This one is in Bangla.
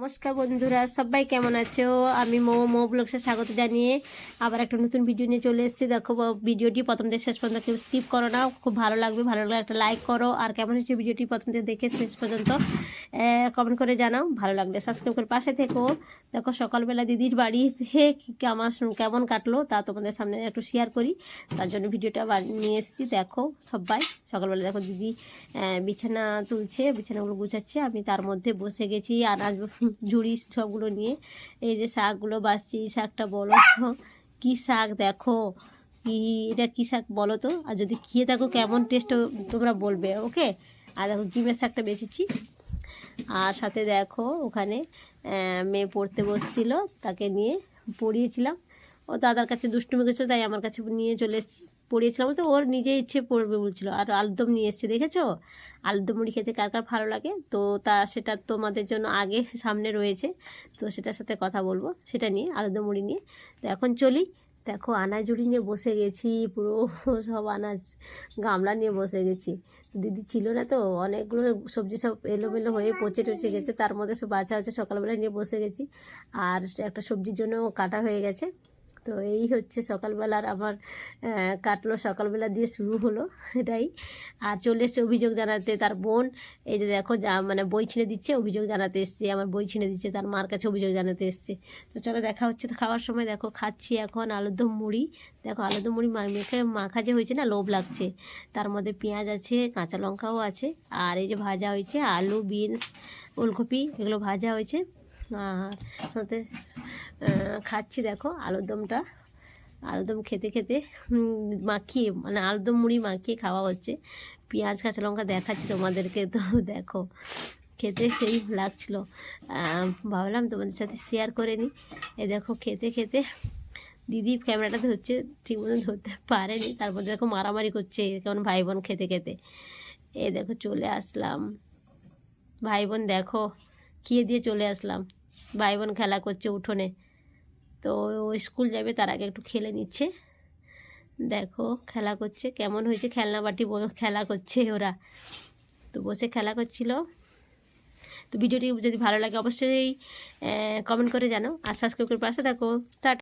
নমস্কার বন্ধুরা, সবাই কেমন আছো? আমি মো মো ব্লগসে স্বাগত জানিয়ে আবার একটা নতুন ভিডিও নিয়ে চলে এসেছি। দেখো ভিডিওটি প্রথম থেকে শেষ পর্যন্ত কেউ স্কিপ করো না, খুব ভালো লাগবে। ভালো লাগলে একটা লাইক করো। আর কেমন হচ্ছে ভিডিওটি প্রথম থেকে দেখে শেষ পর্যন্ত কমেন্ট করে জানাও। ভালো লাগলে সাবস্ক্রাইব করে পাশে থেকো। দেখো, সকালবেলা দিদির বাড়িতে আমার কেমন কাটলো তা তোমাদের সামনে একটু শেয়ার করি। তার জন্য ভিডিওটা নিয়ে এসেছি। দেখো, সবাই সকালবেলা দেখো দিদি বিছানা তুলছে, বিছানাগুলো গুছাচ্ছে। আমি তার মধ্যে বসে গেছি, আনাজ ঝুড়ি সবগুলো নিয়ে এই যে শাকগুলো বাছছি এই শাকটা বলো কী শাক দেখো? কি, এটা কী শাক বলো তো? আর যদি খেয়ে থাকো, কেমন টেস্ট তোমরা বলবে ওকে আর দেখো, ডিমের শাকটা বেছেছি। আর সাথে দেখো, ওখানে মেয়ে পড়তে বসছিল, তাকে নিয়ে পড়িয়েছিলাম। ও দাদার কাছে দুষ্টুমি গেছিল তাই আমার কাছে নিয়ে চলে এসেছি। পড়িয়েছিলাম তো ওর নিজে ইচ্ছে পড়বে বলছিল। আর আলুদম নিয়ে এসছে, দেখেছ? আলুদম মুড়ি খেতে কার কার ভালো লাগে? তো তা সেটা তোমাদের জন্য আগে সামনে রয়েছে, তো সেটার সাথে কথা বলব, সেটা নিয়ে আলুদম মুড়ি নিয়ে। তো এখন চলি। দেখো, আনাজ জুড়ি নিয়ে বসে গেছি, পুরো সব আনাজ গামলা নিয়ে বসে গেছি। দিদি ছিল না তো, অনেকগুলো সবজি সব এলোমেলো হয়ে পচে টচে গেছে, তার মধ্যে সব বাছা হচ্ছে সকালবেলা নিয়ে বসে গেছি। আর একটা সবজির জন্য কাটা হয়ে গেছে। তো এই হচ্ছে সকালবেলার আমার কাটলো সকালবেলা দিয়ে শুরু হলো এটাই। আর চলে এসছে অভিযোগ জানাতে তার বোন। এই যে দেখো যা মানে বই ছিঁড়ে দিচ্ছে, অভিযোগ জানাতে এসছে, আমার বই ছিঁড়ে দিচ্ছে, তার মার কাছে অভিযোগ জানাতে এসছে। তো চলো দেখা হচ্ছে তো খাওয়ার সময়, দেখো খাচ্ছি এখন আলুদম মুড়ি। দেখো আলুদম মুড়ি মেখে মাখা যে হয়েছে না, লোভ লাগছে। তার মধ্যে পেঁয়াজ আছে, কাঁচা লঙ্কাও আছে, আর এই যে ভাজা হয়েছে আলু, বিনস, ওলকপি, এগুলো ভাজা হয়েছে। আর সাথে খাচ্ছি দেখো আলুর আলুরদমটা আলুরদম খেতে খেতে মাখিয়ে মানে আলুরদম মুড়ি মাখিয়ে খাওয়া হচ্ছে। পেঁয়াজ, কাঁচা লঙ্কা দেখাচ্ছি তোমাদেরকে, তো দেখো, খেতে সেই লাগছিল। ভাবলাম তোমাদের সাথে শেয়ার করে নিই। এ দেখো, খেতে খেতে দিদি ক্যামেরাটা ধরছে, ঠিক মতো ধরতে পারেনি। তারপর দেখো মারামারি করছে, কেমন ভাই বোন খেতে খেতে। এ দেখো, চলে আসলাম। ভাই বোন দেখো, খেয়ে দিয়ে চলে আসলাম। ভাই বোন খেলা করছে উঠোনে। তো ও স্কুল যাবে তার আগে একটু খেলে নিচ্ছে। দেখো খেলা করছে, কেমন হয়েছে খেলনা বাটি খেলা করছে ওরা। তো বসে খেলা করছিল। তো ভিডিওটি যদি ভালো লাগে অবশ্যই কমেন্ট করে জানো আর সাবস্ক্রাইব করে পাশে থাকো। টাটা